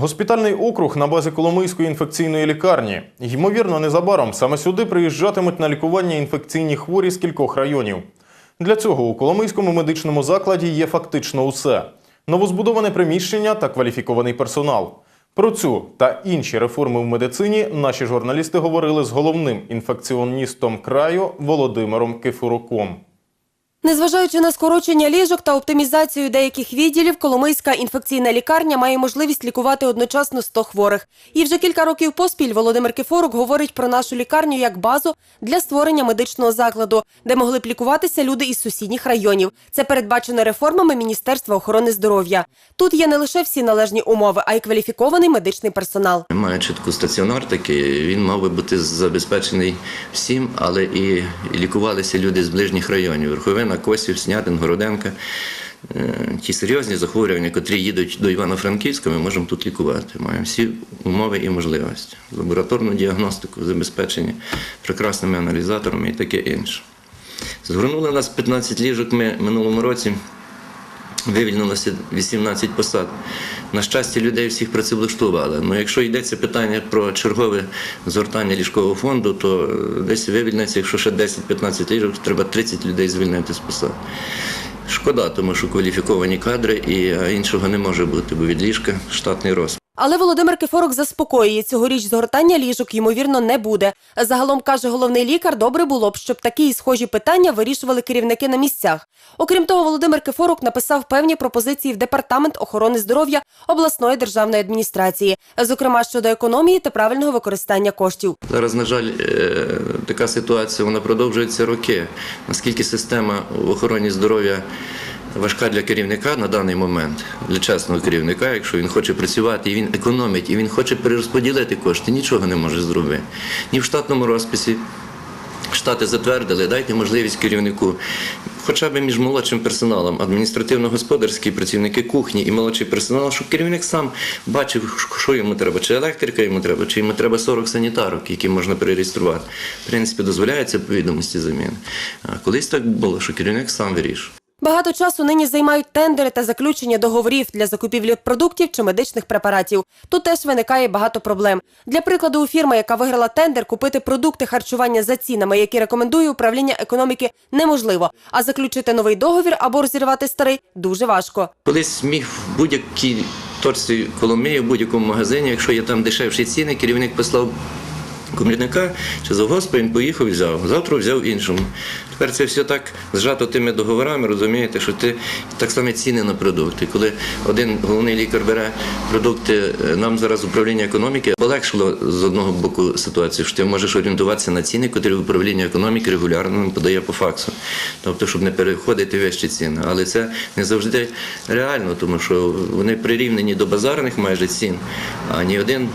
Госпітальний округ на базі Коломийської інфекційної лікарні. Ймовірно, незабаром саме сюди приїжджатимуть на лікування інфекційні хворі з кількох районів. Для цього у Коломийському медичному закладі є фактично усе: новозбудоване приміщення та кваліфікований персонал. Про цю та інші реформи в медицині наші журналісти говорили з головним інфекціоністом краю Володимиром Кифуроком. Незважаючи на скорочення ліжок та оптимізацію деяких відділів, Коломийська інфекційна лікарня має можливість лікувати одночасно 100 хворих. І вже кілька років поспіль Володимир Кифорук говорить про нашу лікарню як базу для створення медичного закладу, де могли б лікуватися люди із сусідніх районів. Це передбачено реформами Міністерства охорони здоров'я. Тут є не лише всі належні умови, а й кваліфікований медичний персонал. Маючи таку стаціонар, такий, він мав би бути забезпечений всім, але і лікувалися люди з ближніх районів. Верховина, Косів, Снятин, Городенка. Е, Ті серйозні захворювання, котрі їдуть до Івано-Франківська, ми можемо тут лікувати. Маємо всі умови і можливості. Лабораторну діагностику, забезпечення прекрасними аналізаторами і таке інше. Згорнули нас 15 ліжок ми минулому році. Вивільнилося 18 посад. На щастя, людей всіх працевлаштували. Ну, якщо йдеться питання про чергове згортання ліжкового фонду, то е, десь вивільниться, якщо ще 10-15 ліжок, треба 30 людей звільнити з посад. Шкода, тому що кваліфіковані кадри і а іншого не може бути, бо від ліжка штатний розпад. Але Володимир Кифорок заспокоює, цьогоріч згортання ліжок, ймовірно, не буде. Загалом, каже головний лікар, добре було б, щоб такі і схожі питання вирішували керівники на місцях. Окрім того, Володимир Кифорок написав певні пропозиції в Департамент охорони здоров'я обласної державної адміністрації, зокрема щодо економії та правильного використання коштів. Зараз, на жаль, е, така ситуація вона продовжується роки. Наскільки система в охороні здоров'я важка для керівника на даний момент, для чесного керівника, якщо він хоче працювати і він економить, і він хоче перерозподілити кошти, нічого не може зробити. Ні в штатному розписі. Штати затвердили, дайте можливість керівнику, хоча б між молодшим персоналом, адміністративно-господарські працівники кухні і молодший персонал, щоб керівник сам бачив, що йому треба, чи електрика йому треба, чи йому треба 40 санітарок, які можна перереєструвати. В принципі, дозволяється по відомості заміни. А колись так було, що керівник сам вирішив. Багато часу нині займають тендери та заключення договорів для закупівлі продуктів чи медичних препаратів. Тут теж виникає багато проблем. Для прикладу, у фірми, яка виграла тендер, купити продукти харчування за цінами, які рекомендує управління економіки, неможливо. А заключити новий договір або розірвати старий дуже важко. Колись міг будь-якій точці Коломиї, в будь-якому магазині, якщо є там дешевші ціни, керівник послав комірника чи завгоспа, він поїхав і взяв. Завтра взяв іншому. Тепер це все так зжато тими договорами, розумієте, що ти так само ціни на продукти. Коли один головний лікар бере продукти, е, нам зараз управління економіки полегшило з одного боку ситуацію, що ти можеш орієнтуватися на ціни, котрі управління економіки регулярно нам подає по факсу. Тобто, щоб не переходити вищі ціни. Але це не завжди реально, тому що вони прирівнені до базарних майже цін, а ні один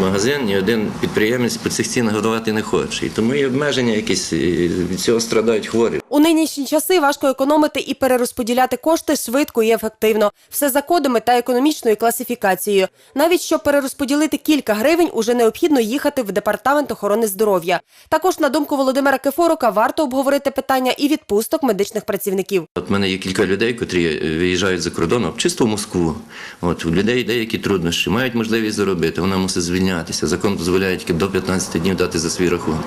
магазин, ні один підприємець по цих цінах годувати не хоче. І тому є обмеження якісь, і від цього страдають хворі. У нинішні часи важко економити і перерозподіляти кошти швидко і ефективно. Все за кодами та економічною класифікацією. Навіть щоб перерозподілити кілька гривень, уже необхідно їхати в департамент охорони здоров'я. Також, на думку Володимира Кефорука, варто обговорити питання і відпусток медичних працівників. От мене є кілька людей, е, виїжджають за кордоном, чисто в Москву. От у людей деякі труднощі, мають можливість заробити. Вона мусить звільнятися. Закон дозволяє тільки до 15 днів дати за свій рахунок.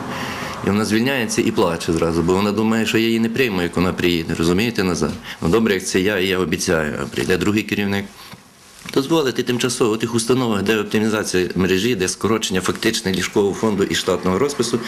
І вона звільняється і плаче зразу, бо вона думає, що я її не прийму, як вона приїде. Розумієте назад? Ну добре, як це я, і я обіцяю. Прийде другий керівник. Дозволити тимчасово у тих установах, де оптимізація мережі, де скорочення фактично ліжкового фонду і штатного розпису,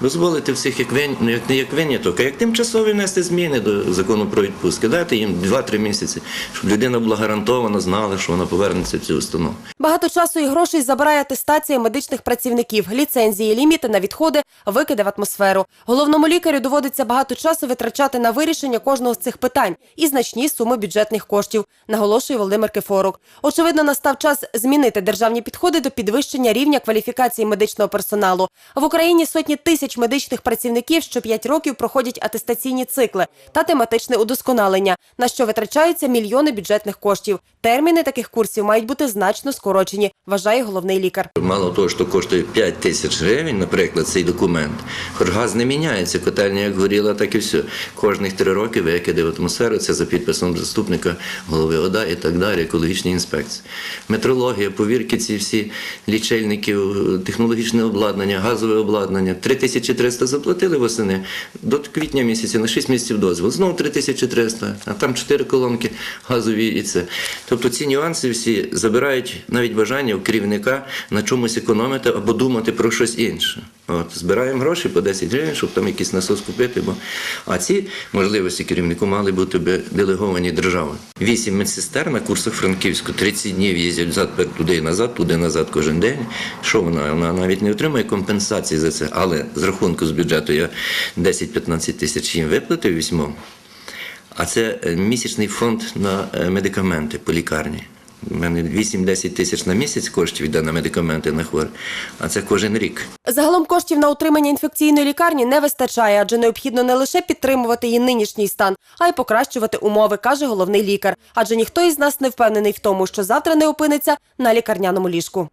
дозволити всіх як вин, ну, як не як виняток, а як тимчасові внести зміни до закону про відпустки. Дати їм 2-3 місяці, щоб людина була гарантована, знала, що вона повернеться в цю установу. Багато часу і грошей забирає атестація медичних працівників, ліцензії, ліміти на відходи, викиди в атмосферу. Головному лікарю доводиться багато часу витрачати на вирішення кожного з цих питань і значні суми бюджетних коштів, наголошує Володимир Кефорук. Очевидно, настав час змінити державні підходи до підвищення рівня кваліфікації медичного персоналу. В Україні сотні тисяч медичних працівників що 5 років проходять атестаційні цикли та тематичне удосконалення, на що витрачаються мільйони бюджетних коштів. Терміни таких курсів мають бути значно скорочені, вважає головний лікар. Мало того, що коштує 5 тисяч гривень, наприклад, цей документ, хоч газ не міняється, котельня як горіла, так і все. Кожних три роки викиди в атмосферу, це за підписом заступника голови ОДА і так далі, екологічні інспекції. Інспекції. Метрологія, повірки, ці всі лічильників, технологічне обладнання, газове обладнання. 3300 заплатили восени до квітня місяця на 6 місяців дозвіл. Знову 3300, а там 4 колонки газові і це. Тобто ці нюанси всі забирають навіть бажання у керівника на чомусь економити або думати про щось інше. От, збираємо гроші по 10 гривень, щоб там якийсь насос купити. Бо... А ці можливості керівнику мали бути делеговані державою. Вісім медсестер на курсах Франківську 30 днів їздять взад туди і назад, туди і назад кожен день. Що вона? Вона навіть не отримує компенсації за це. Але з рахунку з бюджету я 10-15 тисяч їм виплатив вісьмом. А це е, місячний фонд на е, медикаменти по лікарні. У мене 8-10 тисяч на місяць коштів йде на медикаменти на хворих, а це кожен рік. Загалом коштів на утримання інфекційної лікарні не вистачає, адже необхідно не лише підтримувати її нинішній стан, а й покращувати умови, каже головний лікар. Адже ніхто із нас не впевнений в тому, що завтра не опиниться на лікарняному ліжку.